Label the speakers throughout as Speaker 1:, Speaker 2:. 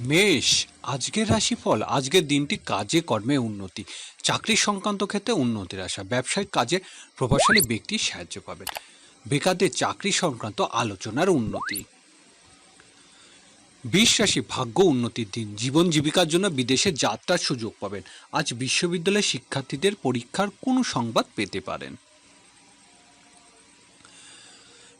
Speaker 1: মেষ, আজকের রাশিফল, আজকের দিনটি কাজে, কর্মে উন্নতি। চাকরি সংক্রান্ত ক্ষেত্রে উন্নতির আশা, ব্যবসায়িক কাজে প্রভাবশালী ব্যক্তি সাহায্য পাবেন। বেকারদের চাকরি সংক্রান্ত আলোচনার উন্নতি। বিশ রাশি, ভাগ্য উন্নতির দিন, জীবন জীবিকার জন্য বিদেশে যাত্রার সুযোগ পাবেন। আজ বিশ্ববিদ্যালয়ের শিক্ষার্থীদের পরীক্ষার কোনো সংবাদ পেতে পারেন।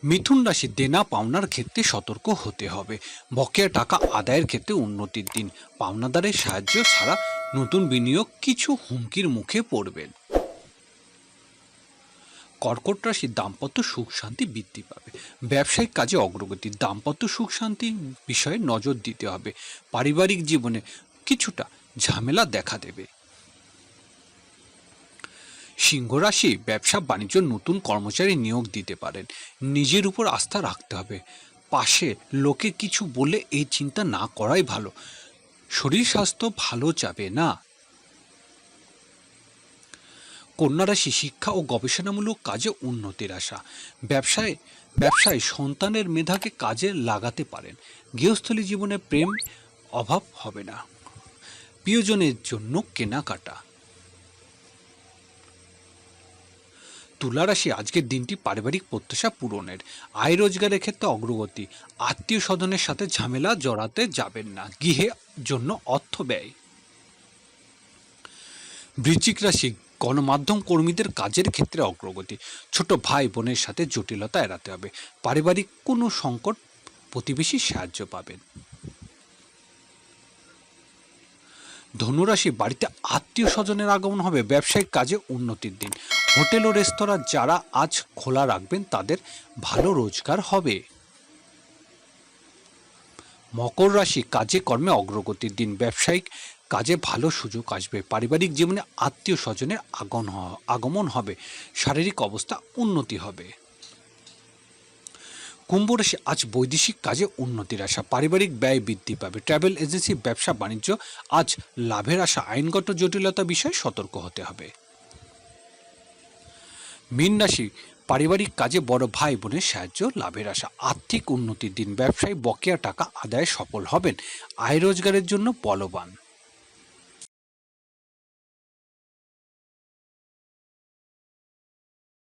Speaker 1: মিথুন রাশি দেনা পাওনার ক্ষেত্রে সতর্ক হতে হবে। বকেয়া টাকা আদায়ের ক্ষেত্রে উন্নতির দিন। পাওনাদারের সাহায্য ছাড়া নতুন বিনিয়োগ কিছু হুমকির মুখে পড়বেন কর্কট রাশি দাম্পত্য সুখ শান্তি বৃদ্ধি পাবে। ব্যবসায়িক কাজে অগ্রগতি। দাম্পত্য সুখ শান্তি বিষয়ে নজর দিতে হবে। পারিবারিক জীবনে কিছুটা ঝামেলা দেখা দেবে। সিংহ রাশি ব্যবসা বাণিজ্য নতুন কর্মচারী নিয়োগ দিতে পারেন। নিজের উপর আস্থা রাখতে হবে। পাশে লোকে কিছু বলে এই চিন্তা না করাই ভালো। শরীর স্বাস্থ্য ভালো যাবে না। কন্যা রাশি শিক্ষা ও গবেষণামূলক কাজে উন্নতির আশা। ব্যবসায় ব্যবসায় সন্তানের মেধাকে কাজে লাগাতে পারেন। গৃহস্থলী জীবনে প্রেম, অভাব হবে না। প্রিয়জনের জন্য কেনাকাটা। তুলা রাশি আজকের দিনটি পারিবারিক প্রত্যাশা পূরণের। আয় রোজগারের ক্ষেত্রে অগ্রগতি, আত্মীয় স্বজনের সাথে ঝামেলা জড়াতে যাবেন না, গৃহে জন্য অর্থ ব্যয়। বৃশ্চিক রাশি, গণমাধ্যম কর্মীদের কাজের ক্ষেত্রে অগ্রগতি, ছোট ভাই বোনের সাথে জটিলতা এড়াতে হবে, পারিবারিক কোনো সংকট প্রতিবেশী সাহায্য পাবেন। ধনুরাশি, বাড়িতে আত্মীয় স্বজনের আগমন হবে, ব্যবসায়িক কাজে উন্নতির দিন হোটেল ও রেস্তোরাঁ যারা আজ খোলা রাখবেন, তাদের ভালো রোজগার হবে। মকর রাশি কাজে কর্মে অগ্রগতির দিন। ব্যবসায়িক কাজে ভালো সুযোগ আসবে। পারিবারিক জীবনে আত্মীয় স্বজনের আগমন আগমন হবে। শারীরিক অবস্থা উন্নতি হবে। কুম্ভ রাশি আজ বৈদেশিক কাজে উন্নতির আশা। পারিবারিক ব্যয় বৃদ্ধি পাবে। ট্রাভেল এজেন্সি, ব্যবসা, বাণিজ্য আজ লাভের আশা। আইনগত জটিলতা বিষয়ে সতর্ক হতে হবে। মীন রাশি পারিবারিক কাজে বড় ভাই বোনের সাহায্য, লাভের আশা। আর্থিক উন্নতির দিন। ব্যবসায়ী বকেয়া টাকা আদায়ে সফল হবেন। আয় রোজগারের জন্য বলবান।